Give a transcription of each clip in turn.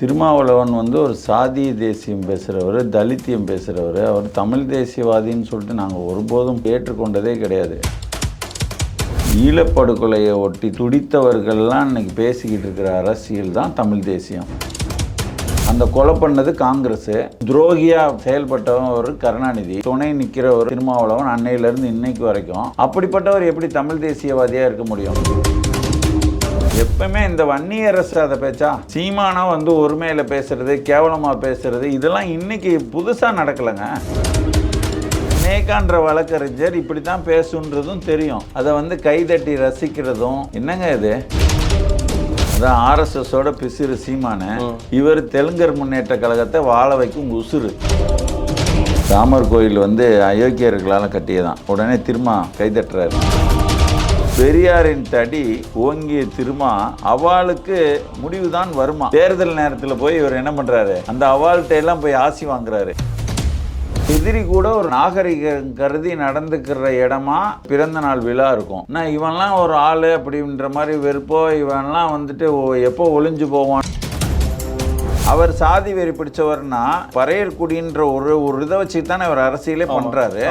திருமாவளவன் வந்து ஒரு சாதி தேசியம் பேசுகிறவர் தலித்தியம் பேசுகிறவர் அவர் தமிழ் தேசியவாதின்னு சொல்லிட்டு நாங்கள் ஒருபோதும் ஏற்றுக்கொண்டதே கிடையாது. ஈழப்படுகொலையை ஒட்டி துடித்தவர்கள்லாம் இன்னைக்கு பேசிக்கிட்டு இருக்கிற அரசியல் தான் தமிழ் தேசியம். அந்த கொலை பண்ணது காங்கிரஸ். துரோகியா செயல்பட்டவன் ஒரு கருணாநிதி. துணை நிற்கிற ஒரு திருமாவளவன் அன்னையிலேருந்து இன்னைக்கு வரைக்கும். அப்படிப்பட்டவர் எப்படி தமிழ் தேசியவாதியாக இருக்க முடியும்? எப்பவுமே இந்த வன்னியரசு அதை பேச்சா சீமானா வந்து ஒருமையில பேசுறது கேவலமா பேசுறது இதெல்லாம் இன்னைக்கு புதுசா நடக்கலைங்க. நேகான்ற வழக்கறிஞர் இப்படி தான் பேசுன்றதும் தெரியும். அதை வந்து கைதட்டி ரசிக்கிறதும் என்னங்க இது? அதான் ஆர்எஸ்எஸோட பிசிறு சீமான இவர் தெலுங்கர் முன்னேற்ற கழகத்தை வாழ வைக்கும் உசுறு. ராமர் கோயில் வந்து அயோக்கியர்களால் கட்டியதான். உடனே திரும்ப கைதட்டுறாரு. பெரியாரின் தடி ஓங்கிய திருமா அவாளுக்கு முடிவுதான் வருமா? தேர்தல் நேரத்தில் போய் இவர் என்ன பண்றாரு? அந்த அவாள்கிட்ட எல்லாம் போய் ஆசி வாங்குறாரு. எதிரி கூட ஒரு நாகரிகம் கருதி நடந்துக்கிற இடமா பிறந்த நாள் விழா இருக்கும். நான் இவன்லாம் ஒரு ஆள் அப்படின்ற மாதிரி வெறுப்போ இவன்லாம் வந்துட்டு எப்போ ஒளிஞ்சு போவான்? அவர் சாதி வெறி பிடிச்சவர்னா பறையர்குடின்ற ஒரு ஒரு இதை வச்சு தானே அவர் அரசியலே பண்றாரு.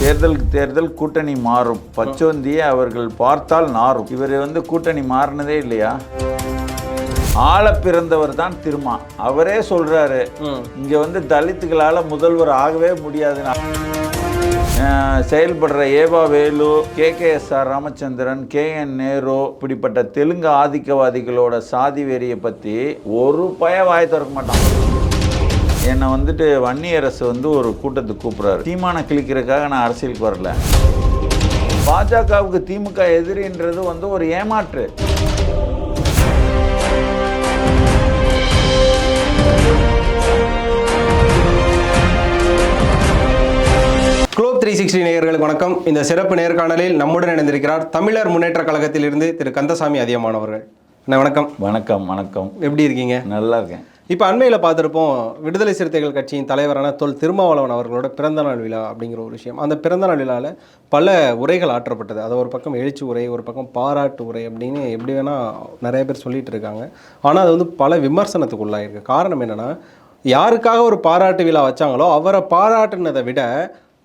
தேர்தலுக்கு தேர்தல் கூட்டணி மாறும். பச்சோந்தியை அவர்கள் பார்த்தால் நாரும் இவர் வந்து கூட்டணி மாறினதே இல்லையா? ஆள பிறந்தவர் தான் திருமா. அவரே சொல்றாரு இங்க வந்து தலித்துகளால முதல்வர் ஆகவே முடியாதுன்னா செயல்படுற EV Velu K K S R Ramachandran K N Nehru இப்படிப்பட்ட தெலுங்கு ஆதிக்கவாதிகளோட சாதி வெறியை பத்தி ஒரு பய வாய் திறக்க மாட்டான். என்னை வந்துட்டு வன்னியரசு வந்து ஒரு கூட்டத்துக்கு கூப்பிட்றாரு. தீமான கிழிக்கிறதுக்காக நான் அரசியலுக்கு வரல. பாஜகவுக்கு திமுக எதிரின்றது வந்து ஒரு ஏமாற்று. குளோப் த்ரீ சிக்ஸ்டி நேயர்களுக்கு வணக்கம். இந்த சிறப்பு நேர்காணலில் நம்முடன் இணைந்திருக்கிறார் தமிழர் முன்னேற்ற கழகத்திலிருந்து திரு கந்தசாமி அதியமான் அவர்கள். அண்ணா வணக்கம். வணக்கம் வணக்கம். எப்படி இருக்கீங்க? நல்லா இருக்கேன். இப்போ அண்மையில் பார்த்துருப்போம் விடுதலை சிறுத்தைகள் கட்சியின் தலைவரான தொல் திருமாவளவன் அவர்களோட பிறந்தநாள் விழா அப்படிங்கிற ஒரு விஷயம். அந்த பிறந்தநாள் விழாவில் பல உரைகள் ஆற்றப்பட்டது. அதை ஒரு பக்கம் எழுச்சி உரை ஒரு பக்கம் பாராட்டு உரை அப்படின்னு எப்படி வேணால் நிறைய பேர் சொல்லிகிட்டு இருக்காங்க. ஆனால் அது வந்து பல விமர்சனத்துக்கு உள்ளாயிருக்கு. காரணம் என்னென்னா யாருக்காக ஒரு பாராட்டு விழா வச்சாங்களோ அவரை பாராட்டுனதை விட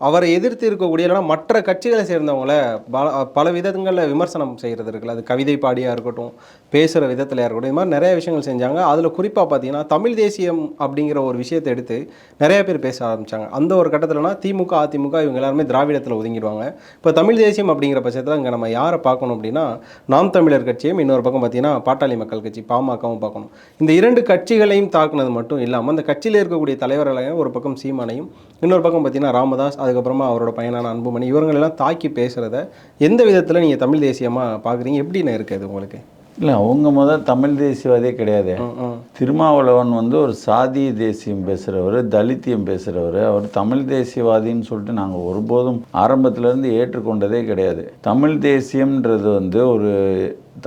அவரை எதிர்த்து இருக்கக்கூடிய இல்லைன்னா மற்ற கட்சிகளை சேர்ந்தவங்கள பல பல விதங்களில் விமர்சனம் செய்கிறது இருக்குல்ல. அது கவிதை பாடியாக இருக்கட்டும் பேசுகிற விதத்தில் இருக்கட்டும் இது மாதிரி நிறைய விஷயங்கள் செஞ்சாங்க. அதில் குறிப்பாக பார்த்தீங்கன்னா தமிழ் தேசியம் அப்படிங்கிற ஒரு விஷயத்தை எடுத்து நிறைய பேர் பேச ஆரம்பித்தாங்க அந்த ஒரு கட்டத்தில்னா திமுக அதிமுக இவங்க எல்லாருமே திராவிடத்தில் ஒதுங்கிடுவாங்க. இப்போ தமிழ் தேசியம் அப்படிங்கிற பட்சத்தில் இங்கே நம்ம யாரை பார்க்கணும் அப்படின்னா நாம் தமிழர் கட்சியும் இன்னொரு பக்கம் பார்த்தீங்கன்னா பாட்டாளி மக்கள் கட்சி பாமகவும் பார்க்கணும். இந்த இரண்டு கட்சிகளையும் தாக்குனது மட்டும் இல்லாமல் அந்த கட்சியில் இருக்கக்கூடிய தலைவர்களையும் ஒரு பக்கம் சீமானையும் இன்னொரு பக்கம் பார்த்தீங்கன்னா ராமதாஸ் அதுக்கப்புறமா அவரோட பையனான அன்புமணி இவங்களெல்லாம் தாக்கி பேசுகிறத எந்த விதத்தில் நீங்கள் தமிழ் தேசியமாக பார்க்குறீங்க எப்படின்னு இருக்குது உங்களுக்கு? இல்லை அவங்க முதல் தமிழ் தேசியவாதியே கிடையாது. திருமாவளவன் வந்து ஒரு சாதி தேசியம் பேசுகிறவர் தலித்தியம் பேசுகிறவர் அவர் தமிழ் தேசியவாதின்னு சொல்லிட்டு நாங்கள் ஒருபோதும் ஆரம்பத்திலேருந்து ஏற்றுக்கொண்டதே கிடையாது. தமிழ் தேசியம்ன்றது வந்து ஒரு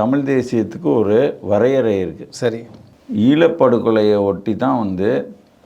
தமிழ் தேசியத்துக்கு ஒரு வரையறை இருக்குது சரி. ஈழப்படுகொலையை ஒட்டி தான் வந்து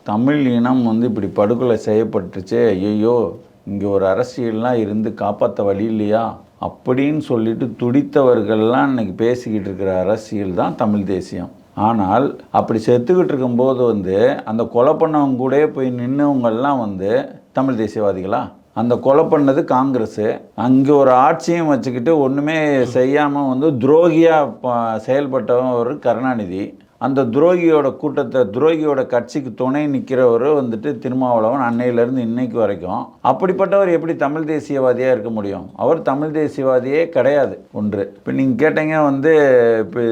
தமிழ் இனம் வந்து இப்படி படுகொலை செய்யப்பட்டுச்சே ஐயோ இங்கே ஒரு அரசியல்லாம் இருந்து காப்பாற்ற வழி இல்லையா? அப்படின்னு சொல்லிட்டு துடித்தவர்கள்லாம் இன்னைக்கு பேசிக்கிட்டு இருக்கிற அரசியல் தான் தமிழ் தேசியம். ஆனால் அப்படி செத்துக்கிட்டு இருக்கும்போது வந்து அந்த கொலை பண்ணவங்க கூடயே போய் நின்னவங்கெல்லாம் வந்து தமிழ் தேசியவாதிகளா? அந்த கொலை பண்ணது காங்கிரஸ். அங்கே ஒரு ஆட்சியும் வச்சுக்கிட்டு ஒன்றுமே செய்யாமல் வந்து துரோகியாக ப- செயல்பட்டவன் ஒரு கருணாநிதி. அந்த துரோகியோட கூட்டத்தை துரோகியோட கட்சிக்கு துணை நிற்கிறவர் வந்துட்டு திருமாவளவன் அன்னையிலேருந்து இன்னைக்கு வரைக்கும். அப்படிப்பட்டவர் எப்படி தமிழ் தேசியவாதியாக இருக்க முடியும்? அவர் தமிழ் தேசியவாதியே கிடையாது. ஒன்று. இப்போ நீங்கள் கேட்டீங்க வந்து இப்போ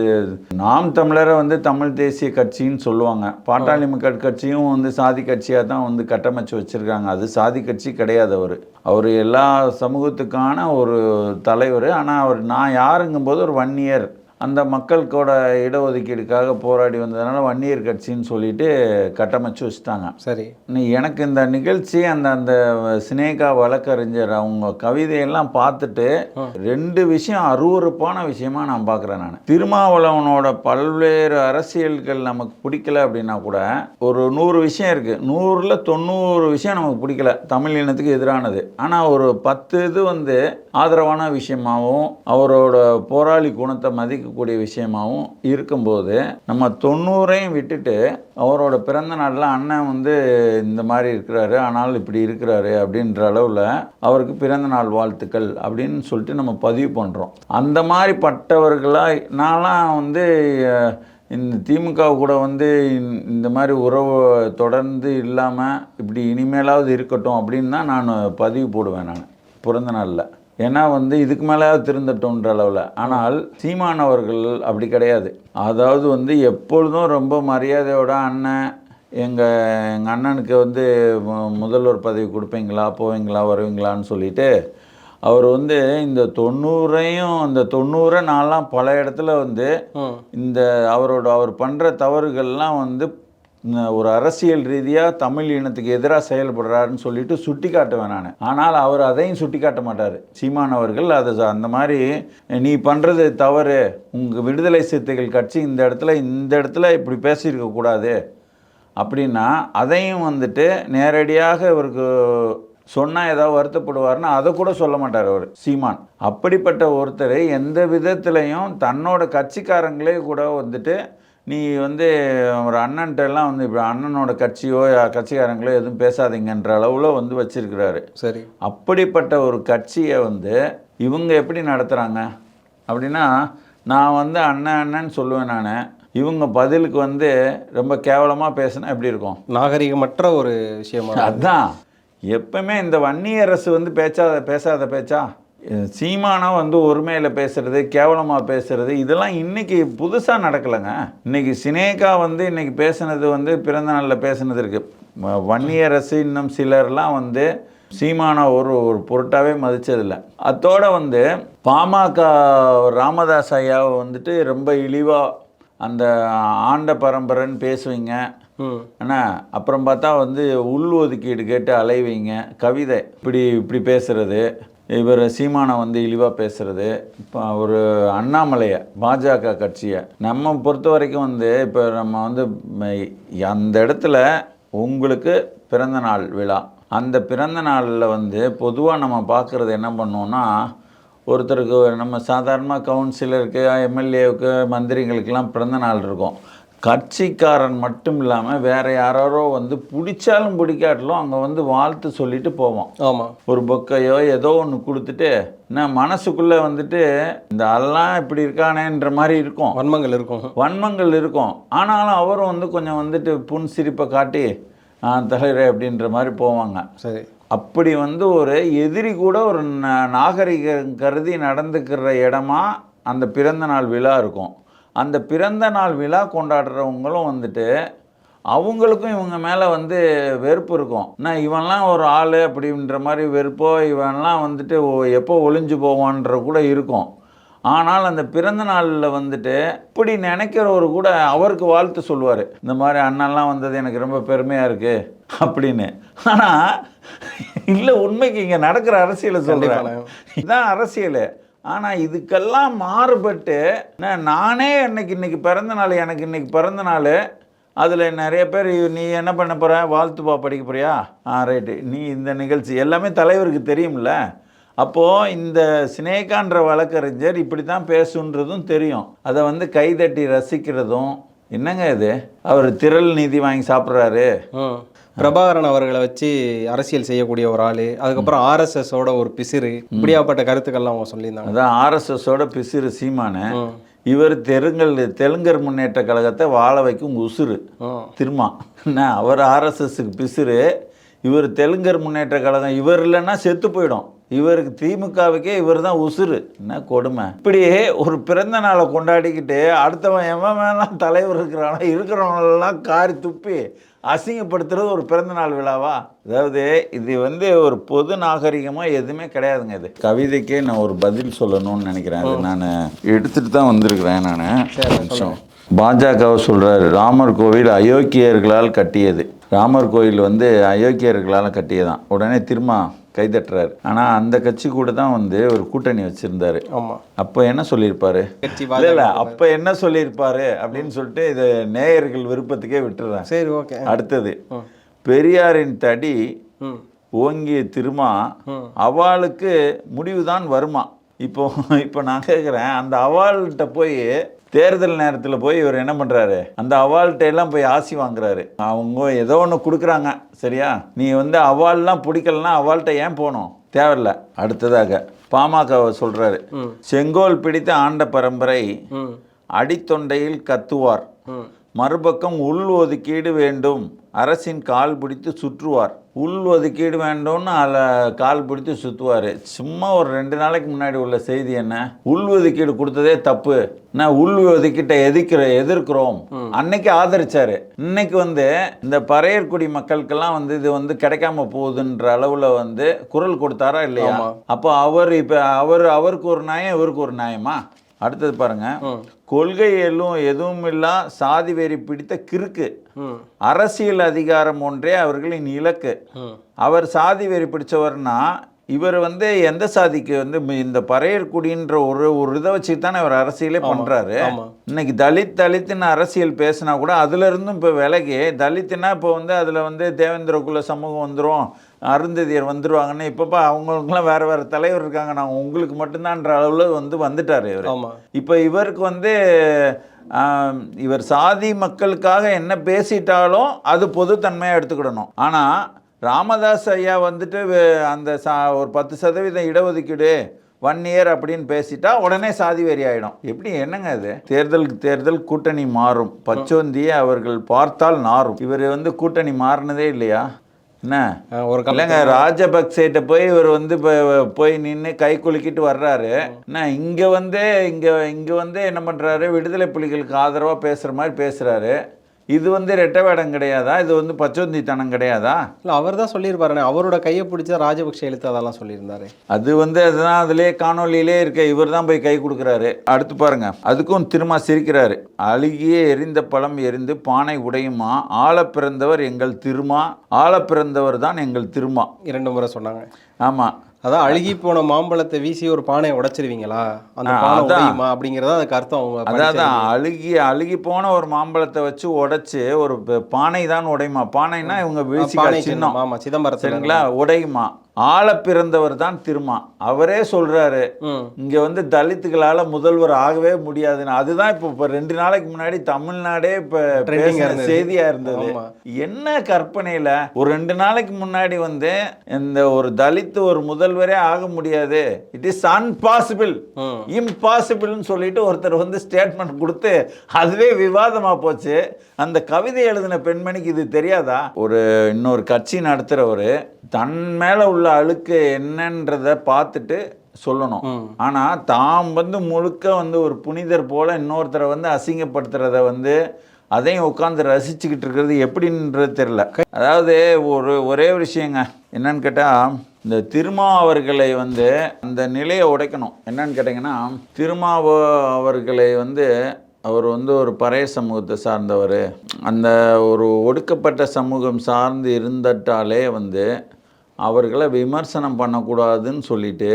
நாம் தமிழரை வந்து தமிழ் தேசிய கட்சின்னு சொல்லுவாங்க. பாட்டாளி மக்கள் கட்சியும் வந்து சாதி கட்சியாக தான் வந்து கட்டமைச்சு வச்சுருக்காங்க. அது சாதி கட்சி கிடையாது அவர். அவர் எல்லா சமூகத்துக்கான ஒரு தலைவர். ஆனால் அவர் நான் யாருங்கும்போது ஒரு ஒன் இயர் அந்த மக்களுக்கோட இடஒதுக்கீடுக்காக போராடி வந்ததுனால வன்னியர் கட்சின்னு சொல்லிட்டு கட்டமைச்சு வச்சுட்டாங்க. சரி. நீ எனக்கு இந்த நிகழ்ச்சி அந்த அந்த சினேகா வழக்கறிஞர் அவங்க கவிதையெல்லாம் பார்த்துட்டு ரெண்டு விஷயம் அருவருப்பான விஷயமா நான் பார்க்குறேன் நான். திருமாவளவனோட பல்வேறு அரசியல்கள் நமக்கு பிடிக்கல அப்படின்னா கூட ஒரு நூறு விஷயம் இருக்குது நூறில் தொண்ணூறு விஷயம் நமக்கு பிடிக்கல. தமிழ் இனத்துக்கு எதிரானது. ஆனால் ஒரு பத்து இது வந்து ஆதரவான விஷயமாகவும் அவரோட போராளி குணத்தை மதிக்க இருக்கக்கூடிய விஷயமாகவும் இருக்கும்போது நம்ம தொண்ணூறையும் விட்டுட்டு அவரோட பிறந்த நாளில் அண்ணன் வந்து இந்த மாதிரி இருக்கிறாரு ஆனால் இப்படி இருக்கிறாரு அப்படின்ற அளவில் அவருக்கு பிறந்த நாள் வாழ்த்துக்கள் அப்படின்னு சொல்லிட்டு நம்ம பதிவு பண்ணுறோம் அந்த மாதிரி பட்டவர்களாக நான்லாம் வந்து இந்த திமுக கூட வந்து இந்த மாதிரி உறவு தொடர்ந்து இல்லாமல் இப்படி இனிமேலாவது இருக்கட்டும் அப்படின்னு தான் நான் பதிவு போடுவேன் நான் பிறந்த நாளில். ஏன்னா வந்து இதுக்கு மேலேயாவது திருந்தட்டோன்ற அளவில். ஆனால் சீமானவர்கள் அப்படி கிடையாது. அதாவது வந்து எப்பொழுதும் ரொம்ப மரியாதையோட அண்ணன் எங்கள் எங்கள் அண்ணனுக்கு வந்து முதல்வர் பதவி கொடுப்பீங்களா போவீங்களா வருவீங்களான்னு சொல்லிட்டு அவர் வந்து இந்த தொண்ணூறையும் இந்த தொண்ணூறை நான்லாம் பல இடத்துல வந்து இந்த அவரோட அவர் பண்ணுற தவறுகள்லாம் வந்து ஒரு அரசியல் ரீதியாக தமிழ் இனத்துக்கு எதிராக செயல்படுறாருன்னு சொல்லிட்டு சுட்டி காட்டுவேன் நான். ஆனால் அவர் அதையும் சுட்டி காட்ட மாட்டார். சீமான் அவர்கள் அது அந்த மாதிரி நீ பண்ணுறது தவறு. உங்கள் விடுதலை சிறுத்தைகள் கட்சி இந்த இடத்துல இந்த இடத்துல இப்படி பேசியிருக்க கூடாது. அப்படின்னா அதையும் வந்துட்டு நேரடியாக இவருக்கு சொன்னால் ஏதாவது வருத்தப்படுவார்னா அதை கூட சொல்ல மாட்டார் அவர் சீமான். அப்படிப்பட்ட ஒருத்தர் எந்த விதத்துலையும் தன்னோட கட்சிக்காரங்களே கூட வந்துட்டு நீ வந்து ஒரு அண்ணன்ட்ட எல்லாம் வந்து இப்போ அண்ணனோட கட்சியோ கட்சிக்காரங்களோ எதுவும் பேசாதீங்கன்ற அளவில் வந்து வச்சிருக்கிறாரு. சரி. அப்படிப்பட்ட ஒரு கட்சியை வந்து இவங்க எப்படி நடத்துகிறாங்க அப்படின்னா நான் வந்து அண்ணன் அண்ணன்னு சொல்லுவேன் நான். இவங்க பதிலுக்கு வந்து ரொம்ப கேவலமாக பேசினா எப்படி இருக்கும்? நாகரிகமற்ற ஒரு விஷயமா? அதான். எப்பவுமே இந்த வன்னிய அரசு வந்து பேச்சாத பேசாத பேச்சா? சீமானா வந்து ஒருமையில் பேசுறது கேவலமாக பேசுறது இதெல்லாம் இன்னைக்கு புதுசாக நடக்கலைங்க. இன்னைக்கு சினேகா வந்து இன்னைக்கு பேசுனது வந்து பிறந்த நாளில் பேசுனது இருக்கு. ம- வன்னிய அரசு இன்னும் சிலர்லாம் வந்து சீமானா ஒரு ஒரு பொருட்டாவே மதிச்சதில்லை. அத்தோட வந்து பாமக ராமதாஸ் ஐயாவை வந்துட்டு ரொம்ப இழிவாக அந்த ஆண்ட பரம்பரைன்னு பேசுவீங்க. அண்ணா அப்புறம் பார்த்தா வந்து உள் ஒதுக்கீடு கேட்டு அலைவீங்க. கவிதை இப்படி இப்படி பேசுறது. இவர் சீமானை வந்து இழிவாக பேசுறது. இப்போ ஒரு அண்ணாமலையை பாஜக கட்சியை நம்ம பொறுத்த வரைக்கும் வந்து இப்போ நம்ம வந்து அந்த இடத்துல உங்களுக்கு பிறந்த நாள் விழா. அந்த பிறந்த நாளில் வந்து பொதுவாக நம்ம பார்க்குறது என்ன பண்ணுவோம்னா ஒருத்தருக்கு நம்ம சாதாரணமாக கவுன்சிலருக்கு எம்எல்ஏவுக்கு மந்திரிகளுக்கெல்லாம் பிறந்த நாள் இருக்கும். கட்சிக்காரன் மட்டும் இல்லாமல் வேற யாரோ வந்து பிடிச்சாலும் பிடிக்காட்டிலும் அங்கே வந்து வாழ்த்து சொல்லிட்டு போவோம் ஆமாம் ஒரு பொக்கையோ ஏதோ ஒன்று கொடுத்துட்டு நான் மனசுக்குள்ளே வந்துட்டு இந்த எல்லாம் இப்படி இருக்கானேன்ற மாதிரி இருக்கும். வன்மங்கள் இருக்கும். வன்மங்கள் இருக்கும். ஆனாலும் அவரும் வந்து கொஞ்சம் வந்துட்டு புன் சிரிப்பை காட்டி "ஆ, தலைவரே அப்படின்ற மாதிரி போவாங்க. சரி. அப்படி வந்து ஒரு எதிரி கூட ஒரு நாகரிகம் கருதி நடந்துக்கிற இடமா அந்த பிறந்த நாள் விழா இருக்கும். அந்த பிறந்த நாள் விழா கொண்டாடுறவங்களும் வந்துட்டு அவங்களுக்கும் இவங்க மேலே வந்து வெறுப்பு இருக்கும். நான் இவன்லாம் ஒரு ஆள் அப்படின்ற மாதிரி வெறுப்போ இவன்லாம் வந்துட்டு எப்போ ஒளிஞ்சு போவான்ற கூட இருக்கும். ஆனால் அந்த பிறந்த நாளில் வந்துட்டு இப்படி நினைக்கிறவர் கூட அவருக்கு வாழ்த்து சொல்லுவார். இந்த மாதிரி அண்ணன்லாம் வந்தது எனக்கு ரொம்ப பெருமையாக இருக்குது அப்படின்னு. ஆனால் இல்லை உண்மைக்கு இங்கே நடக்கிற அரசியலை சொல்கிறேன். இதுதான் அரசியல். ஆனால் இதுக்கெல்லாம் மாறுபட்டு நானே இன்னைக்கு இன்னைக்கு பிறந்த நாள் எனக்கு இன்னைக்கு பிறந்த நாள் அதில் நிறைய பேர் நீ என்ன பண்ண போகிற வாழ்த்துப்பா படிக்க போறியா? ஆ ரைட்டு நீ இந்த நிகழ்ச்சி எல்லாமே தலைவருக்கு தெரியும்ல. அப்போது இந்த சினேகான்ற வழக்கறிஞர் இப்படி தான் பேசுன்றதும் தெரியும். அதை வந்து கைதட்டி ரசிக்கிறதும் என்னங்க இது? அவர் திரள் நீதி வாங்கி சாப்பிட்றாரு. பிரபாகரன் அவர்களை வச்சு அரசியல் செய்யக்கூடிய ஒரு ஆள் அதுக்கப்புறம் ஆர்எஸ்எஸோட ஒரு பிசிறு இப்படியாப்பட்ட கருத்துக்கள்லாம் அவங்க சொல்லியிருந்தாங்க. அதான் ஆர்எஸ்எஸோட பிசிறு சீமானு. இவர் தெலுங்கல் தெலுங்கர் முன்னேற்ற கழகத்தை வாழ வைக்கும் உசுறு திருமா. என்ன அவர் ஆர்எஸ்எஸ்க்கு பிசுறு இவர் தெலுங்கர் முன்னேற்ற கழகம் இவர் இல்லைன்னா செத்து போயிடும். இவருக்கு திமுகவுக்கே இவர் தான் உசுறு. என்ன கொடுமை? இப்படியே ஒரு பிறந்த நாளை கொண்டாடிக்கிட்டு அடுத்தவன் எவன் வேணாம் தலைவர் இருக்கிறானோ இருக்கிறவங்களெல்லாம் காரி துப்பி அசிங்கப்படுத்துறது ஒரு பிறந்த நாள் விழாவா? அதாவது இது வந்து ஒரு பொது நாகரிகமாக எதுவுமே கிடையாதுங்க இது. கவிதைக்கே நான் ஒரு பதில் சொல்லணும்னு நினைக்கிறேன். அது நான் எடுத்துட்டு தான் வந்திருக்கிறேன் நான். நிமிஷம் பாஜகவை சொல்றாரு ராமர் கோவில் அயோக்கியர்களால் கட்டியது. ராமர் கோயில் வந்து அயோக்கியர்களால் கட்டியதான். உடனே திரும்ப கைதட்டுறாரு. ஆனால் அந்த கட்சி கூட தான் வந்து ஒரு கூட்டணி வச்சிருந்தாரு. அப்போ என்ன சொல்லியிருப்பாரு? இல்ல இல்ல அப்போ என்ன சொல்லியிருப்பாரு அப்படின்னு சொல்லிட்டு இது நேயர்கள் விருப்பத்துக்கே விட்டுறேன் சரி ஓகே. அடுத்தது பெரியாரின் தடி ஓங்கிய திருமா. அவளுக்கு முடிவுதான் வருமா? இப்போ இப்போ நான் கேட்குறேன் அந்த அவால்கிட்ட போய் தேர்தல் நேரத்தில் போய் இவர் என்ன பண்ணுறாரு அந்த அவால்கிட்ட எல்லாம் போய் ஆசி வாங்குறாரு. அவங்க ஏதோ ஒன்று கொடுக்குறாங்க. சரியா? நீ வந்து அவால்லாம் பிடிக்கலன்னா அவால்கிட்ட ஏன் போகணும்? தேவையில்ல. அடுத்ததாக பாமக சொல்கிறாரு செங்கோல் பிடித்த ஆண்ட பரம்பரை அடித்தொண்டையில் கத்துவார். மறுபக்கம் உள் ஒதுக்கீடு வேண்டும். அரசின் கால் பிடித்து சுற்றுவார். உள் ஒதுக்கீடு வேண்டும்னு அல கால் பிடித்து சுற்றுவார் சும்மா ஒரு ரெண்டு நாளைக்கு முன்னாடி உள்ள செய்தி என்ன? உள் ஒதுக்கீடு கொடுத்ததே தப்பு. நான் உள் ஒதுக்கீட்டை எதிர்க்கிற எதிர்க்கிறோம். அன்னைக்கு ஆதரிச்சாரு. இன்னைக்கு வந்து இந்த பறையர்குடி மக்களுக்கெல்லாம் வந்து இது வந்து கிடைக்காம போகுதுன்ற அளவுல வந்து குரல் கொடுத்தாரா இல்லையா. அப்போ அவர் இப்போ அவர் அவருக்கு ஒரு நியாயம் இவருக்கு ஒரு நியாயமா? அடுத்தது பாருங்க. கொள்கை எல்லாம் எதுவும் இல்லா சாதி வெறி பிடித்த கிறுக்கு. அரசியல் அதிகாரம் ஒன்றே அவர்களின் இலக்கு. அவர் சாதி வெறி பிடிச்சவர்னா இவர் வந்து எந்த சாதிக்கு வந்து இந்த பறையர்குடின்ற ஒரு ஒரு இதை வச்சு தானே அவர் அரசியலே பண்றாரு. ஆமா. இன்னைக்கு தலித் தலித்துன்னு அரசியல் பேசினா கூட அதுல இருந்தும் இப்போ விலகி தலித்துனா இப்போ வந்து அதுல வந்து தேவேந்திர குல சமூகம் வந்துரும். அருந்ததியர் வந்துருவாங்கன்னு இப்பப்போ அவங்களுக்குலாம் வேற வேற தலைவர் இருக்காங்க. நான் உங்களுக்கு மட்டும்தான்ற அளவுல வந்து வந்துட்டாரு இவர். இப்போ இவருக்கு வந்து இவர் சாதி மக்களுக்காக என்ன பேசிட்டாலும் அது பொதுத்தன்மையாக எடுத்துக்கிடணும். ஆனால் ராமதாஸ் ஐயா வந்துட்டு அந்த சா ஒரு பத்து சதவீதம் இடஒதுக்கீடு ஒன் இயர் அப்படின்னு பேசிட்டா உடனே சாதி வெறி ஆயிடும். எப்படி என்னங்க அது? தேர்தலுக்கு தேர்தல் கூட்டணி மாறும். பச்சோந்தியை அவர்கள் பார்த்தால் நாரும். இவர் வந்து கூட்டணி மாறினதே இல்லையா? என்ன? ஒரு இல்லைங்க ராஜபக்சேட்ட போய் இவர் வந்து இப்போ போய் நின்று கை குலுக்கிட்டு வர்றாரு. என்ன இங்கே வந்து இங்கே இங்கே வந்து என்ன பண்ணுறாரு விடுதலை புலிகளுக்கு ஆதரவாக பேசுகிற மாதிரி பேசுகிறாரு இது வந்து ரெட்டை வேடம் கிடையாதா? இது வந்து பச்சோந்தித்தனம் கிடையாதா? இல்ல அவர் தான் சொல்லியிருப்பாருண்ணே அவரோட கையை பிடிச்சா ராஜபக்ஷ எழுத்து அதெல்லாம் சொல்லியிருந்தாரு. அது வந்து அதுதான் அதிலே காணொளியிலே இருக்க இவர் தான் போய் கை கொடுக்குறாரு. அடுத்து பாருங்க. அதுக்கும் திரும்ப சிரிக்கிறாரு. அழுகிய எரிந்த பழம் எரிந்து பானை உடையுமா? ஆள பிறந்தவர் எங்கள் திருமா? ஆள பிறந்தவர் தான் எங்கள் திருமா? இரண்டு முறை சொன்னாங்க. ஆமாம் அதான் அழுகி போன மாம்பழத்தை வீசி ஒரு பானையை உடைச்சிருவீங்களா? அந்த பானை அப்படிங்கறத அதுக்கு அர்த்தம் அவங்க அதாவது. அழுகி அழுகி போன ஒரு மாம்பழத்தை வச்சு உடைச்சு ஒரு பானை தான் உடையுமா? பானைனா இவங்க பானை சின்னம். ஆமா சிதம்பரத்துல சரிங்களா? உடையுமா? ஆள பிறந்தவர் தான் திருமா. அவரே சொல்றாரு இங்க வந்து தலித்துகளால முதல்வர் ஆகவே முடியாதுன்னு. அதுதான் இப்போ இப்போ ரெண்டு நாளைக்கு முன்னாடி தமிழ்நாடே இப்ப. செய்தியா இருந்தது. என்ன கற்பனையில? ஒரு ரெண்டு நாளைக்கு முன்னாடி வந்து இந்த ஒரு தலித் ஒரு முதல்வரே ஆக முடியாது. இட் இஸ் அன்பாசிபிள் இம்பாசிபிள்னு சொல்லிட்டு ஒருத்தர் வந்து ஸ்டேட்மெண்ட் கொடுத்து அதுவே விவாதமா போச்சு. அந்த கவிதை எழுதின பெண்மணிக்கு இது தெரியாதா? ஒரு இன்னொரு கட்சி நடத்துறவர் தன் மேல உள்ள அழுக்கு என்னன்றத பார்த்துட்டு சொல்லணும். ம். ஆனா தாம் வந்து முழுக்க வந்து ஒரு புனிதர் போல இன்னொருத்தரை வந்து அசிங்கப்படுத்துறத வந்து அதையும் உட்காந்து ரசிச்சுக்கிட்டு இருக்கிறது எப்படின்றது தெரில அதாவது ஒரு ஒரே விஷயங்க. என்னன்னு கேட்டா இந்த திருமா அவர்களை வந்து அந்த நிலையை உடைக்கணும். என்னன்னு கேட்டிங்கன்னா திருமாவ அவர்களை வந்து அவர் வந்து ஒரு பறைய சமூகத்தை சார்ந்தவர். அந்த ஒரு ஒடுக்கப்பட்ட சமூகம் சார்ந்து இருந்துட்டாலே வந்து அவர்களை விமர்சனம் பண்ணக்கூடாதுன்னு சொல்லிட்டு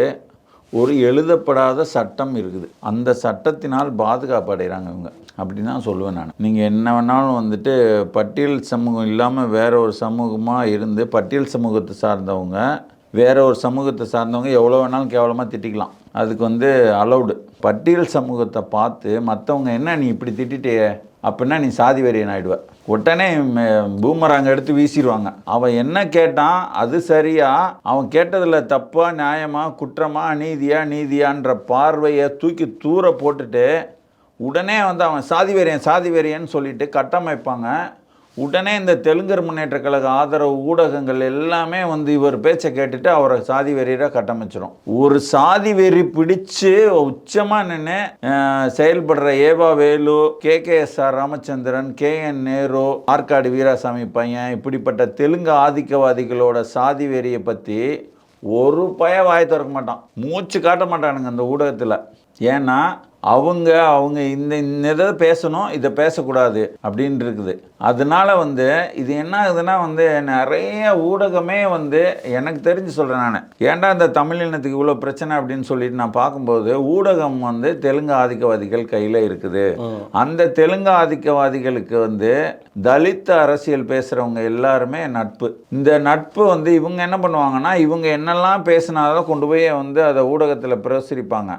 ஒரு எழுதப்படாத சட்டம் இருக்குது. அந்த சட்டத்தினால் பாதுகாப்பு அடைகிறாங்க இவங்க. அப்படி தான் சொல்லுவேன் நான். நீங்கள் என்ன வேணாலும் வந்துட்டு பட்டியல் சமூகம் இல்லாமல் வேற ஒரு சமூகமாக இருந்து பட்டியல் சமூகத்தை சார்ந்தவங்க வேற ஒரு சமூகத்தை சார்ந்தவங்க எவ்வளோ வேணாலும் கேவலமாக திட்டிக்கலாம். அதுக்கு வந்து அலௌடு பட்டியல் சமூகத்தை பார்த்து மற்றவங்க என்ன நீ இப்படி திட்டிட்டியே? அப்படின்னா நீ சாதி வெறியன் ஆயிடுவ. உடனே பூமராங்க எடுத்து வீசிடுவாங்க அவன் என்ன கேட்டான்? அது சரியா? அவன் கேட்டதில் தப்பா நியாயமா குற்றமா அநீதியா நீதியான்ற பார்வையை தூக்கி தூர போட்டுட்டு உடனே வந்து அவன் சாதி வெறியன் சாதி வெறியன்னு சொல்லிட்டு கட்டமைப்பாங்க. உடனே இந்த தெலுங்கர் முன்னேற்ற கழக ஆதரவு ஊடகங்கள் எல்லாமே வந்து இவர் பேச்சை கேட்டுட்டு அவரை சாதி வெறியராக கட்டமைச்சிடும் ஒரு சாதி வெறி பிடிச்சு உச்சமாக நின்று செயல்படுற EV Velu K K S R Ramachandran K N Nehru Arcot Veerasamy பையன் இப்படிப்பட்ட தெலுங்கு ஆதிக்கவாதிகளோட சாதி வெறியை பற்றி ஒரு பய வாய் திறக்க மாட்டான். மூச்சு காட்ட மாட்டானுங்க அந்த ஊடகத்தில். ஏன்னா அவங்க அவங்க இந்த இந்த இதை பேசணும் இதை பேசக்கூடாது அப்படின்னு இருக்குது. அதனால வந்து இது என்ன ஆகுதுன்னா வந்து நிறைய ஊடகமே வந்து எனக்கு தெரிஞ்சு சொல்கிறேன் நான். ஏன்டா இந்த தமிழ் இனத்துக்கு இவ்வளோ பிரச்சனை அப்படின்னு சொல்லிட்டு நான் பார்க்கும்போது ஊடகம் வந்து தெலுங்கு ஆதிக்கவாதிகள் கையில் இருக்குது. அந்த தெலுங்கு ஆதிக்கவாதிகளுக்கு வந்து தலித் அரசியல் பேசுகிறவங்க எல்லாருமே நட்பு. இந்த நட்பு வந்து இவங்க என்ன பண்ணுவாங்கன்னா இவங்க என்னெல்லாம் பேசினாலும் கொண்டு போய் வந்து அதை ஊடகத்தில் பிரசுரிப்பாங்க.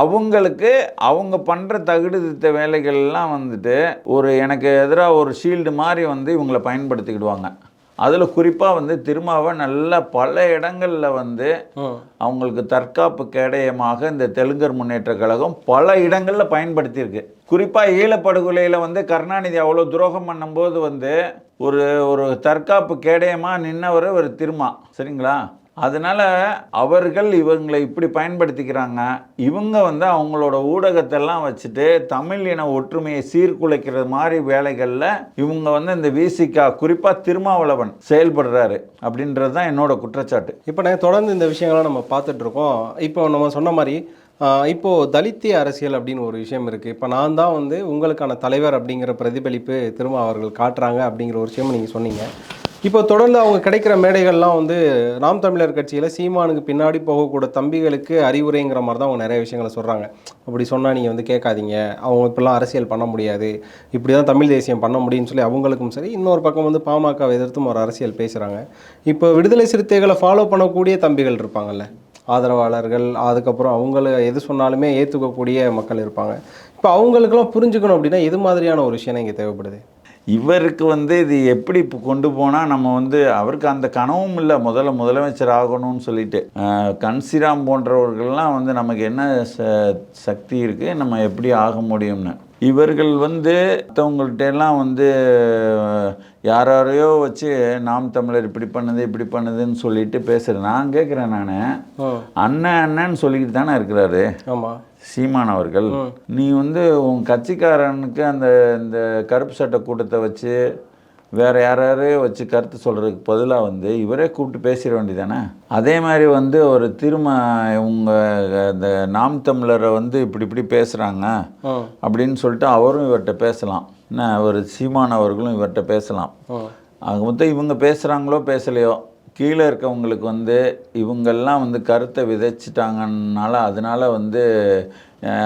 அவங்களுக்கு அவங்க பண்ணுற தகுடு தித்த வேலைகள்லாம் வந்துட்டு ஒரு எனக்கு எதிராக ஒரு ஷீல்டு மாதிரி வந்து இவங்களை பயன்படுத்திக்கிடுவாங்க. அதில் குறிப்பாக வந்து திருமாவை நல்ல பல இடங்களில் வந்து அவங்களுக்கு தற்காப்பு கேடயமாக இந்த தெலுங்கர் முன்னேற்ற கழகம் பல இடங்களில் பயன்படுத்தியிருக்கு. குறிப்பாக ஈழப்படுகொலையில் வந்து கருணாநிதி அவ்வளோ துரோகம் பண்ணும்போது வந்து ஒரு ஒரு தற்காப்பு கேடயமாக நின்னவர் ஒரு திருமா. சரிங்களா? அதனால் அவர்கள் இவங்களை இப்படி பயன்படுத்திக்கிறாங்க. இவங்க வந்து அவங்களோட ஊடகத்தெல்லாம் வச்சுட்டு தமிழ் இன ஒற்றுமையை சீர்குலைக்கிற மாதிரி வேலைகளில் இவங்க வந்து இந்த விசிகா குறிப்பாக திருமாவளவன் செயல்படுறாரு அப்படின்றது தான் என்னோட குற்றச்சாட்டு. இப்போ நான் தொடர்ந்து இந்த விஷயங்கள்லாம் நம்ம பார்த்துட்ருக்கோம் இப்போ நம்ம சொன்ன மாதிரி இப்போது தலித்திய அரசியல் அப்படின்னு ஒரு விஷயம் இருக்குது இப்போ நான் தான் வந்து உங்களுக்கான தலைவர் அப்படிங்கிற பிரதிபலிப்பு திரும்ப அவர்கள் காட்டுறாங்க அப்படிங்கிற ஒரு விஷயம் நீங்கள் சொன்னீங்க. இப்போ தொடர்ந்து அவங்க கிடைக்கிற மேடைகள்லாம் வந்து நாம் தமிழர் கட்சியில் சீமானுக்கு பின்னாடி போகக்கூட தம்பிகளுக்கு அறிவுரைங்கிற மாதிரி தான் அவங்க நிறைய விஷயங்களை சொல்கிறாங்க அப்படி சொன்னால் நீங்கள் வந்து கேட்காதீங்க. அவங்க இப்படிலாம் அரசியல் பண்ண முடியாது. இப்படி தான் தமிழ் தேசியம் பண்ண முடியும்னு சொல்லி அவங்களுக்கும் சரி இன்னொரு பக்கம் வந்து பாமக எதிர்த்தும் ஒரு அரசியல் பேசுகிறாங்க இப்போ விடுதலை சிறுத்தைகளை ஃபாலோ பண்ணக்கூடிய தம்பிகள் இருப்பாங்கல்ல ஆதரவாளர்கள் அதுக்கப்புறம் அவங்கள எது சொன்னாலுமே ஏற்றுக்கக்கூடிய மக்கள் இருப்பாங்க. இப்போ அவங்களுக்கெல்லாம் புரிஞ்சுக்கணும் அப்படின்னா எது மாதிரியான ஒரு விஷயம் இங்கே தேவைப்படுது? இவருக்கு வந்து இது எப்படி இப்போ கொண்டு போனால் நம்ம வந்து அவருக்கு அந்த கனவும் இல்லை. முதல்ல முதலமைச்சர் ஆகணும்னு சொல்லிட்டு. கன்சிராம் போன்றவர்கள்லாம் வந்து நமக்கு என்ன ச சக்தி இருக்குது நம்ம எப்படி ஆக முடியும்னு. இவர்கள் வந்து மற்றவங்கள்ட்ட எல்லாம் வந்து யாரையோ வச்சு நாம் தமிழர் இப்படி பண்ணுது இப்படி பண்ணுதுன்னு சொல்லிட்டு பேசுகிறேன் நான் கேட்குறேன் நான். அண்ணன் அண்ணன்னு சொல்லிக்கிட்டு தானே இருக்கிறாரு. ஆமாம் சீமான் அவர்கள் நீ வந்து உன் கட்சிக்காரனுக்கு அந்த இந்த கருப்பு சட்டை கூட்டத்தை வச்சு வேற யாரையோ வச்சு கருத்து சொல்கிறதுக்கு பதிலாக வந்து இவரே கூப்பிட்டு பேசிட வேண்டியதானே அதே மாதிரி வந்து ஒரு திரும்ப உங்கள் இந்த நாம் தமிழரை வந்து இப்படி இப்படி பேசுகிறாங்க அப்படின்னு சொல்லிட்டு அவரும் இவர்கிட்ட பேசலாம். என்ன ஒரு சீமான் அவர்களும் இவர்கிட்ட பேசலாம். ஆக மொத்தம் இவங்க பேசுகிறாங்களோ பேசலையோ கீழே இருக்கவங்களுக்கு வந்து இவங்கெல்லாம் வந்து கருத்தை விதைச்சிட்டாங்கனால அதனால வந்து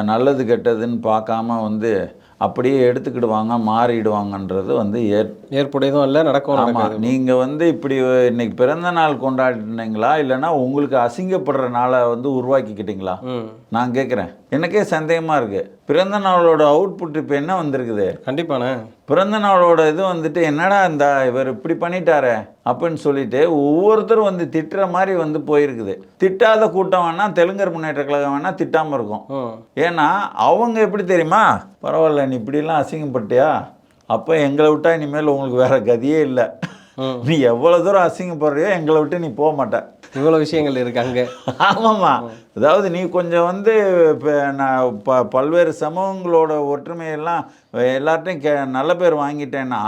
நல்லது கெட்டதுன்னு பார்க்காம வந்து அப்படியே எடுத்துக்கிடுவாங்க மாறிடுவாங்கன்றது வந்து ஏற் ஏற்புடையதும் இல்லை நடக்கவும் ஆமாம் நீங்கள் வந்து இப்படி இன்னைக்கு பிறந்த நாள் கொண்டாடினீங்களா? இல்லைன்னா உங்களுக்கு அசிங்கப்படுற நாளை வந்து உருவாக்கிக்கிட்டீங்களா? நான் கேட்குறேன். எனக்கே சந்தேகமாக இருக்குது பிறந்த நாளோட அவுட்புட் இப்போ என்ன வந்திருக்குது? கண்டிப்பாண்ணே. பிறந்த நாளோட இது வந்துட்டு என்னடா இந்த இவர் இப்படி பண்ணிட்டாரே அப்படின்னு சொல்லிட்டு ஒவ்வொருத்தரும் வந்து திட்டுற மாதிரி வந்து போயிருக்குது. திட்டாத கூட்டம் வேணா தெலுங்கர் முன்னேற்ற கழகம் வேணா திட்டாமல் இருக்கும். ஏன்னா அவங்க எப்படி தெரியுமா? பரவாயில்ல நீ இப்படிலாம் அசிங்கப்பட்டியா? அப்போ எங்களை விட்டா இனிமேல் உங்களுக்கு வேற கதியே இல்லை. நீ எவ்வளோ தூரம் அசிங்கப்படுறியோ எங்களை விட்டு நீ போக மாட்ட. இவ்வளோ விஷயங்கள் இருக்கு அங்கே. ஆமாம்மா. அதாவது நீ கொஞ்சம் வந்து இப்போ நான் ப பல்வேறு சமூகங்களோட ஒற்றுமையெல்லாம் எல்லார்ட்டையும் கே நல்ல பேர் வாங்கிட்டேன்னா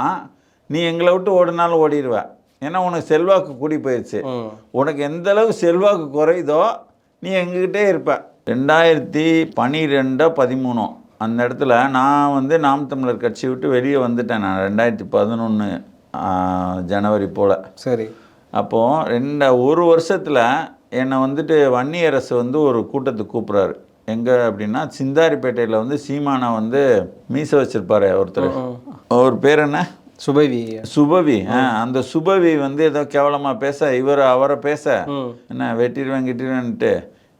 நீ எங்களை விட்டு ஓடினாலும் ஓடிடுவ ஏன்னா உனக்கு செல்வாக்கு கூடி போயிடுச்சு உனக்கு எந்த அளவு செல்வாக்கு குறையுதோ நீ எங்ககிட்டே இருப்ப. ரெண்டாயிரத்தி பனிரெண்டோ பதிமூணோ அந்த இடத்துல நான் வந்து நாம் தமிழர் கட்சி விட்டு வெளியே வந்துட்டேன் நான். ரெண்டாயிரத்தி பதினொன்று ஜனவரி போல். சரி. அப்போது ரெண்டு ஒரு வருஷத்தில் என்னை வந்துட்டு வன்னியரசு வந்து ஒரு கூட்டத்துக்கு கூப்பிட்றாரு எங்கே அப்படின்னா சிந்தாரிப்பேட்டையில் வந்து சீமானை வந்து மீசை வச்சிருப்பாரு ஒருத்தர். அவர் பேர் என்ன? சுபவி. சுபவி. அந்த சுபவி வந்து ஏதோ கேவலமாக பேச இவர் அவரை பேச என்ன வெட்டிடுவேன் கிட்டிடுவேன்ட்டு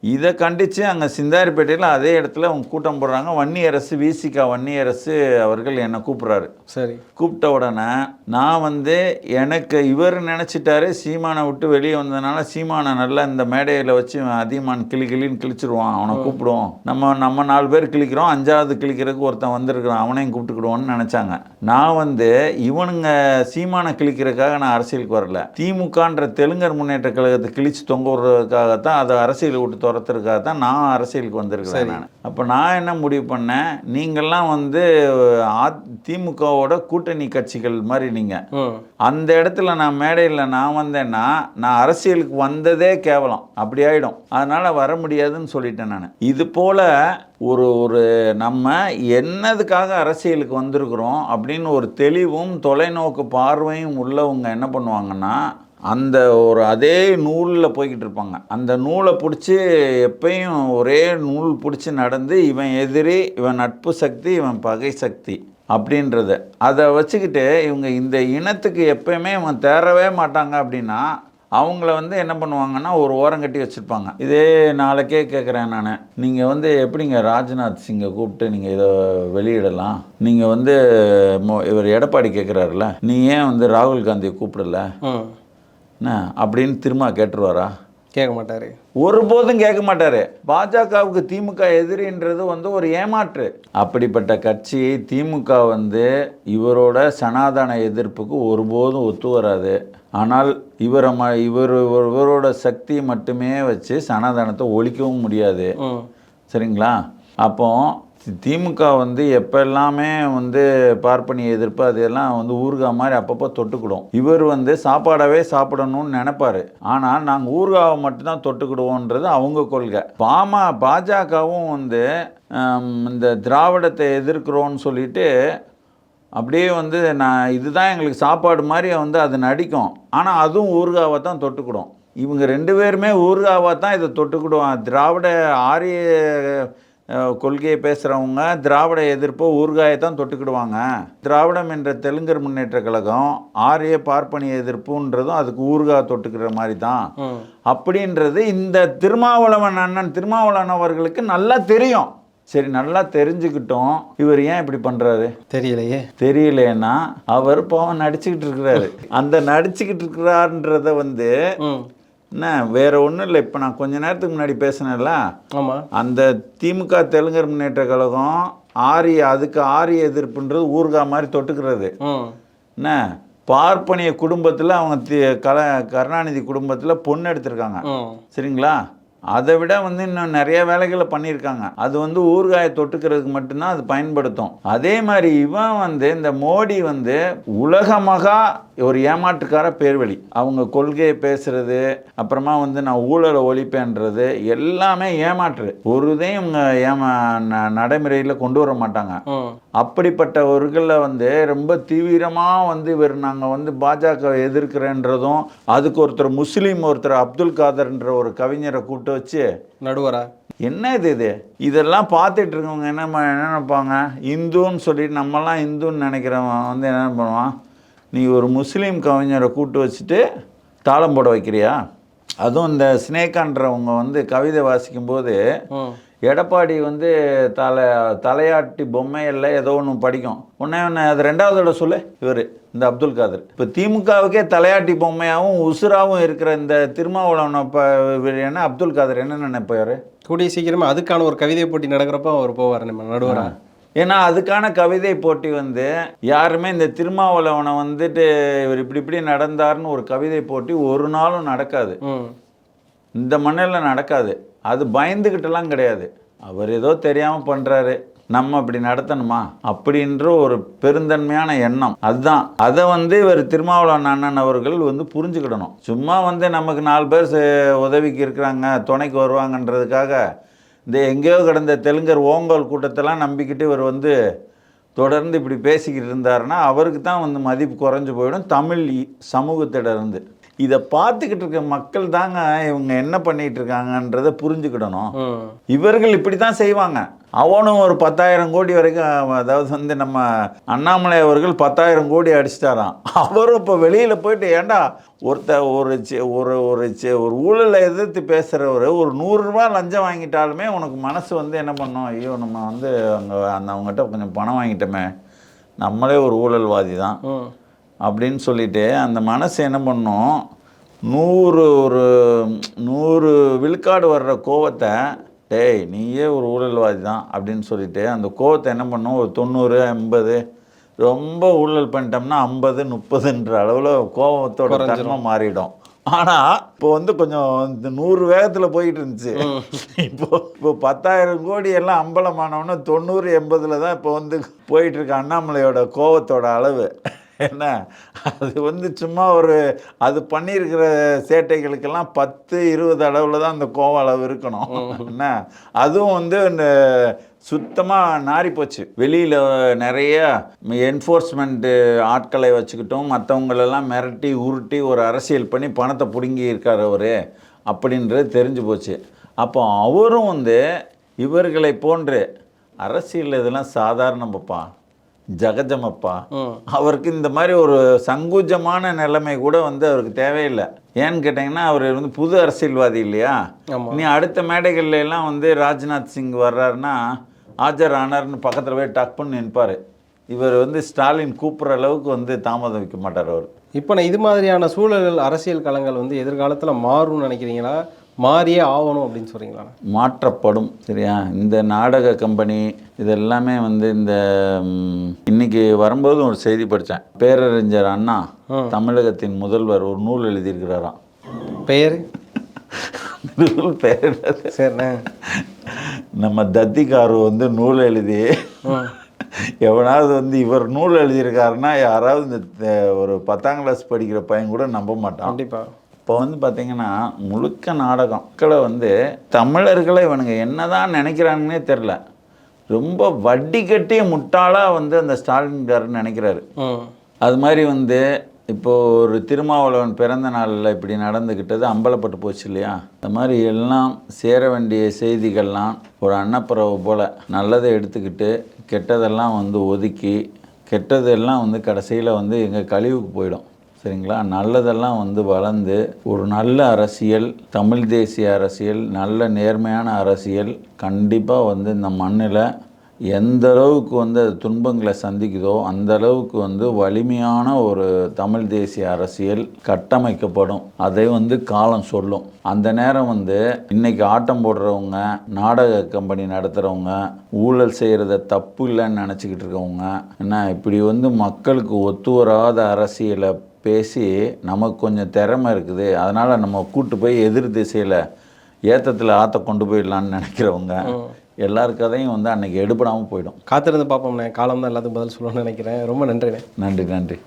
இதை கண்டித்து அங்கே சிந்தாரிப்பேட்டையில் அதே இடத்துல அவங்க கூட்டம் போடுறாங்க. வன்னியரசு விசிகா வன்னியரசு அவர்கள் என்னை கூப்பிட்றாரு. சரி. கூப்பிட்ட உடனே நான் வந்து எனக்கு இவர் நினச்சிட்டாரு சீமானை விட்டு வெளியே வந்ததுனால சீமானை நல்லா இந்த மேடையில் வச்சு அதிகமான கிளி கிளின்னு கிழிச்சிருவான். அவனை கூப்பிடுவோம். நம்ம நம்ம நாலு பேர் கிழிக்கிறோம். அஞ்சாவது கிழிக்கிறதுக்கு ஒருத்தன் வந்திருக்கிறான். அவனையும் கூப்பிட்டுக்கிடுவோன்னு நினச்சாங்க. நான் வந்து இவனுங்க சீமானை கிழிக்கிறதுக்காக நான் அரசியலுக்கு வரல. திமுகன்ற தெலுங்கர் முன்னேற்ற கழகத்தை கிழிச்சு தொங்க விடுறதுக்காகத்தான் அதை அரசியல் விட்டு துரத்துறதுக்காக தான் நான் அரசியலுக்கு வந்திருக்கிறேன் நான். அப்போ நான் என்ன முடிவு பண்ணேன்? நீங்கள்லாம் வந்து அ- திமுகவோட கூட்டணி கட்சிகள் மாதிரி நீங்கள் அந்த இடத்துல நான் மேடையில் நான் வந்தேன்னா நான் அரசியலுக்கு வந்ததே கேவலம். அப்படி ஆயிடும். அதனால் வர முடியாதுன்னு சொல்லிட்டேன் நான். இது போல் ஒரு ஒரு நம்ம என்னதுக்காக அரசியலுக்கு வந்திருக்கிறோம் அப்படின்னு ஒரு தெளிவும் தொலைநோக்கு பார்வையும் உள்ளவங்க என்ன பண்ணுவாங்கன்னா அந்த ஒரு அதே நூலில் போய்கிட்டு இருப்பாங்க. அந்த நூலை பிடிச்சி எப்பயும் ஒரே நூல் பிடிச்சி நடந்து இவன் எதிரி இவன் நட்பு சக்தி இவன் பகை சக்தி அப்படின்றத. அதை வச்சுக்கிட்டு இவங்க இந்த இனத்துக்கு எப்பயுமே இவன் தேரவே மாட்டாங்க அப்படின்னா அவங்கள வந்து என்ன பண்ணுவாங்கன்னா ஒரு ஓரம் கட்டி வச்சுருப்பாங்க. இதே நாளைக்கே கேட்குறேன் நான். நீங்கள் வந்து எப்படிங்க ராஜ்நாத் சிங்கை கூப்பிட்டு நீங்கள் இதை வெளியிடலாம்? நீங்கள் வந்து மோ- இவர் எடப்பாடி கேட்குறாருல நீ ஏன் வந்து ராகுல் காந்தியை கூப்பிடல? என்ன அப்படின்னு திரும்ப கேட்டுருவாரா? கேட்க மாட்டாரு. ஒருபோதும் கேட்க மாட்டாரு. பாஜகவுக்கு திமுக எதிரின்றது வந்து ஒரு ஏமாற்று. அப்படிப்பட்ட கட்சி திமுக வந்து இவரோட சனாதன எதிர்ப்புக்கு ஒருபோதும் ஒத்து வராது. ஆனால் இவரை ம இவர் இவரோட சக்தி மட்டுமே வச்சு சனாதனத்தை ஒழிக்கவும் முடியாது. சரிங்களா? அப்போ திமுக வந்து எப்போ எல்லாமே வந்து பார்ப்பனி எதிர்ப்பு அதெல்லாம் வந்து ஊர்கா மாதிரி அப்பப்போ தொட்டுக்கிடும். இவர் வந்து சாப்பாடவே சாப்பிடணும்னு நினைப்பாரு. ஆனால் நாங்கள் ஊர்காவை மட்டும்தான் தொட்டுக்கிடுவோன்றது அவங்க கொள்கை. பாமா பாஜகவும் வந்து இந்த திராவிடத்தை எதிர்க்கிறோன்னு சொல்லிட்டு அப்படியே வந்து நான் இதுதான் எங்களுக்கு சாப்பாடு மாதிரி வந்து அது நடிக்கும். ஆனால் அதுவும் ஊர்காவை தான் தொட்டுக்கிடும். இவங்க ரெண்டு பேருமே ஊறுகாவாக தான் இதை தொட்டுக்கிடுவான் திராவிட ஆரிய கொள்கையை பேசுகிறவங்க திராவிட எதிர்ப்பு ஊறுகாயை தான் தொட்டுக்கிடுவாங்க. திராவிடம் என்ற தெலுங்கர் முன்னேற்ற கழகம் ஆரிய பார்ப்பனிய எதிர்ப்புன்றதும் அதுக்கு ஊறுகாய் தொட்டுக்கிற மாதிரி தான் அப்படின்றது இந்த திருமாவளவன் அண்ணன் திருமாவளவன் அவர்களுக்கு நல்லா தெரியும். சரி நல்லா தெரிஞ்சுக்கிட்டோம். இவர் ஏன் இப்படி பண்ணுறாரு தெரியலையே. தெரியலன்னா அவர் பாவம் நடிச்சுக்கிட்டு இருக்கிறாரு. அந்த நடிச்சுக்கிட்டு இருக்கிறாருன்றத வந்து என்ன வேற ஒன்றும் இல்லை. இப்போ நான் கொஞ்ச நேரத்துக்கு முன்னாடி பேசினேன்ல. ஆமாம் அந்த திமுக தெலுங்கர் முன்னேற்ற கழகம் ஆரிய அதுக்கு ஆரிய எதிர்ப்புன்றது ஊர்கா மாதிரி தொட்டுக்கிறது. என்ன பார்ப்பனிய குடும்பத்தில் அவங்க தி கல கருணாநிதி குடும்பத்தில் பொண்ணு எடுத்திருக்காங்க. சரிங்களா? அதை விட வந்து இன்னும் நிறைய வேலைகளை பண்ணியிருக்காங்க. அது வந்து ஊறுகாயை தொட்டுக்கிறதுக்கு மட்டும்தான் அது பயன்படுத்தும். அதே மாதிரி இவன் வந்து இந்த மோடி வந்து உலகமகா ஒரு ஏமாற்றுக்கார பேர்வழி. அவங்க கொள்கையை பேசுறது அப்புறமா வந்து நான் ஊழலை ஒழிப்பேன்றது எல்லாமே ஏமாற்று. ஒரு இதையும் இவங்க ஏமா ந- நடைமுறையில் கொண்டு வர மாட்டாங்க. அப்படிப்பட்டவர்களில் வந்து ரொம்ப தீவிரமாக வந்து இவர் நாங்கள் வந்து பாஜக எதிர்க்கிறேன்றதும் அதுக்கு ஒருத்தர் முஸ்லீம் ஒருத்தர் அப்துல் காதர்ன்ற ஒரு கவிஞரை கூப்பிட்டு வச்சு நடுவரா? என்ன இது இது? இதெல்லாம் பார்த்துட்டு இருக்கவங்க என்ன என்ன நினைப்பாங்க? இந்துன்னு சொல்லிட்டு நம்மலாம் இந்துன்னு நினைக்கிறவன் வந்து என்ன பண்ணுவான்? நீ ஒரு முஸ்லீம் கவிஞரை கூப்பிட்டு வச்சுட்டு தாளம் போட வைக்கிறியா? அதுவும் இந்த ஸ்னேகான்றவங்க வந்து கவிதை வாசிக்கும்போது எடப்பாடி வந்து தலை தலையாட்டி பொம்மையில் ஏதோ ஒன்று படிக்கும். உடனே ஒன்று அது ரெண்டாவதோட சொல்லு. இவர் இந்த அப்துல் காதர். இப்போ திமுகவுக்கே தலையாட்டி பொம்மையாகவும் உசுராவும் இருக்கிற இந்த திருமாவளவன் இப்போ என்ன அப்துல் காதர் என்ன நினைப்பாரு? கூடிய சீக்கிரமா அதுக்கான ஒரு கவிதை போட்டி நடக்கிறப்ப அவர் போவார் நம்ம நடுவரா. ஏன்னா அதுக்கான கவிதை போட்டி வந்து யாருமே இந்த திருமாவளவனை வந்துட்டு இவர் இப்படி இப்படி நடந்தாருன்னு ஒரு கவிதை போட்டி ஒரு நாளும் நடக்காது. இந்த மண்ணில் நடக்காது. அது பயந்துக்கிட்டலாம் கிடையாது. அவர் ஏதோ தெரியாமல் பண்ணுறாரு நம்ம அப்படி நடத்தணுமா? அப்படின்ற ஒரு பெருந்தன்மையான எண்ணம். அதுதான். அதை வந்து இவர் திருமாவளவன் அண்ணன் அவர்கள் வந்து புரிஞ்சுக்கிடணும். சும்மா வந்து நமக்கு நாலு பேர் சே- உதவிக்கு இருக்கிறாங்க துணைக்கு வருவாங்கன்றதுக்காக. இந்த எங்கேயோ கிடந்த தெலுங்கர் ஓங்கோல் கூட்டத்தெல்லாம் நம்பிக்கிட்டு இவர் வந்து தொடர்ந்து இப்படி பேசிக்கிட்டு இருந்தாருன்னா அவருக்கு தான் வந்து மதிப்பு குறைஞ்சு போயிடும். தமிழ் சமூகத்திடருந்து இதை பார்த்துக்கிட்டு இருக்க மக்கள் தாங்க இவங்க என்ன பண்ணிட்டு இருக்காங்கன்றதை புரிஞ்சுக்கிடணும். இவர்கள் இப்படி தான் செய்வாங்க. அவனும் ஒரு பத்தாயிரம் கோடி வரைக்கும் அதாவது வந்து நம்ம அண்ணாமலை அவர்கள் பத்தாயிரம் கோடி அடிச்சிட்டாராம். அவரும் இப்போ வெளியில் போயிட்டு ஏன்டா ஒருத்த ஒரு ஒரு ஒரு சி- ஒரு ஊழலை எதிர்த்து பேசுகிறவர் ஒரு நூறுரூவா லஞ்சம் வாங்கிட்டாலுமே உனக்கு மனசு வந்து என்ன பண்ணும்? ஐயோ நம்ம வந்து அங்கே அந்த அவங்ககிட்ட கொஞ்சம் பணம் வாங்கிட்டோமே. நம்மளே ஒரு ஊழல்வாதி தான். அப்படின்னு சொல்லிட்டு அந்த மனசு என்ன பண்ணும்? நூறு ஒரு நூறு விழுக்காடு வர்ற கோவத்தை டேய் நீயே ஒரு ஊழல்வாதி தான் அப்படின்னு சொல்லிட்டு அந்த கோவத்தை என்ன பண்ணும்? ஒரு தொண்ணூறு எண்பது ரொம்ப ஊழல் பண்ணிட்டோம்னா ஐம்பது முப்பதுன்ற அளவில் கோவத்தோட தன்மை மாறிடும். ஆனா இப்போ வந்து கொஞ்சம் இந்த நூறு வேகத்துல போயிட்டு இருந்துச்சு. இப்போ இப்போ பத்தாயிரம் கோடி எல்லாம் அம்பலமானவொன்னே தொண்ணூறு எண்பதுல தான் இப்போ வந்து போயிட்டு இருக்கு அண்ணாமலையோட கோவத்தோட அளவு. என்ன? அது வந்து சும்மா ஒரு அது பண்ணியிருக்கிற சேட்டைகளுக்கெல்லாம் பத்து இருபது அளவில் தான் அந்த கோவ அளவு இருக்கணும். என்ன? அதுவும் வந்து இந்த சுத்தமாக நாறி போச்சு. வெளியில் நிறைய என்ஃபோர்ஸ்மெண்ட்டு ஆட்களை வச்சுக்கிட்டும் மற்றவங்களெல்லாம் மிரட்டி உருட்டி ஒரு அரசியல் பண்ணி பணத்தை பிடுங்கி இருக்கார் அவர் அப்படின்றது தெரிஞ்சு போச்சு. அப்போ அவரும் வந்து இவர்களை போன்று அரசியல் இதெல்லாம் சாதாரணப்பா ஜகஜமப்பா. அவருக்கு இந்த மாதிரி ஒரு சங்குஜமான நிலைமை கூட வந்து அவருக்கு தேவையில்லை. ஏன்னு கேட்டிங்கன்னா அவர் வந்து புது அரசியல்வாதி இல்லையா. நீ அடுத்த மேடைகள்ல எல்லாம் வந்து ராஜ்நாத் சிங் வர்றாருன்னா ஆஜர் ஆனார்னு பக்கத்தில் போய் டக் பண்ணி நிற்பார் இவர் வந்து ஸ்டாலின் கூப்பிட்ற அளவுக்கு வந்து தாமதம் வைக்க மாட்டார் அவர். இப்போ நான் இது மாதிரியான சூழல்கள் அரசியல் களங்கள் வந்து எதிர்காலத்தில் மாறும்னு நினைக்கிறீங்களா? மாறியே ஆகணும் அப்படின்னு சொல்கிறீங்களா மாற்றப்படும் சரியா? இந்த நாடக கம்பெனி இதெல்லாமே வந்து இந்த இன்னைக்கு வரும்போது ஒரு செய்தி படித்தேன். பேரறிஞர் அண்ணா தமிழகத்தின் முதல்வர் ஒரு நூல் எழுதியிருக்கிறாராம். பெயர் பேர் என்னது? சரிண்ணே. நம்ம தத்திக்காரு வந்து நூல் எழுதி எவனாவது வந்து இவர் நூல் எழுதியிருக்காருன்னா யாராவது இந்த ஒரு பத்தாம் கிளாஸ் படிக்கிற பையன் கூட நம்ப மாட்டான். கண்டிப்பாக இப்போ வந்து பார்த்தீங்கன்னா முழுக்க நாடகம். மக்களை வந்து தமிழர்களை இவனுங்க என்னதான் நினைக்கிறாங்கன்னே தெரில ரொம்ப வட்டி கட்டிய முட்டாளாக வந்து அந்த ஸ்டாலின்காரர் நினைக்கிறாரு. அது மாதிரி வந்து இப்போ ஒரு திருமாவளவன் பிறந்த நாளில் இப்படி நடந்துக்கிட்டது அம்பலப்பட்டு போச்சு இல்லையா? அந்த மாதிரி எல்லாம் சேர வேண்டிய செய்திகள்லாம் ஒரு அன்னப்பறவை போல் நல்லதை எடுத்துக்கிட்டு கெட்டதெல்லாம் வந்து ஒதுக்கி கெட்டதெல்லாம் வந்து கடைசியில் வந்து எங்கள் கழிவுக்கு போயிடும். சரிங்களா? நல்லதெல்லாம் வந்து வளர்ந்து ஒரு நல்ல அரசியல் தமிழ் தேசிய அரசியல் நல்ல நேர்மையான அரசியல் கண்டிப்பாக வந்து இந்த மண்ணில் எந்த அளவுக்கு வந்து அது துன்பங்களை சந்திக்குதோ அந்த அளவுக்கு வந்து வலிமையான ஒரு தமிழ் தேசிய அரசியல் கட்டமைக்கப்படும். அதை வந்து காலம் சொல்லும். அந்த நேரம் வந்து இன்னைக்கு ஆட்டம் போடுறவங்க நாடக கம்பெனி நடத்துகிறவங்க ஊழல் செய்கிறத தப்பு இல்லைன்னு நினச்சிக்கிட்டு இருக்கவங்க என்ன இப்படி வந்து மக்களுக்கு ஒத்து வராத அரசியலை பேசி நமக்கு கொஞ்சம் திறமை இருக்குது. அதனால் நம்ம கூட்டு போய் எதிர் திசையில் ஏத்தத்தில் ஆற்ற கொண்டு போயிடலான்னு நினைக்கிறவங்க எல்லார் கதையும் வந்து அன்னைக்கு எடுபடாமல் போயிடும். காத்திருந்து பார்ப்போம்ண்ணே காலம் தான் எல்லாத்துக்கும் பதில் சொல்லணும்னு நினைக்கிறேன். ரொம்ப நன்றிண்ணே. நன்றி நன்றி.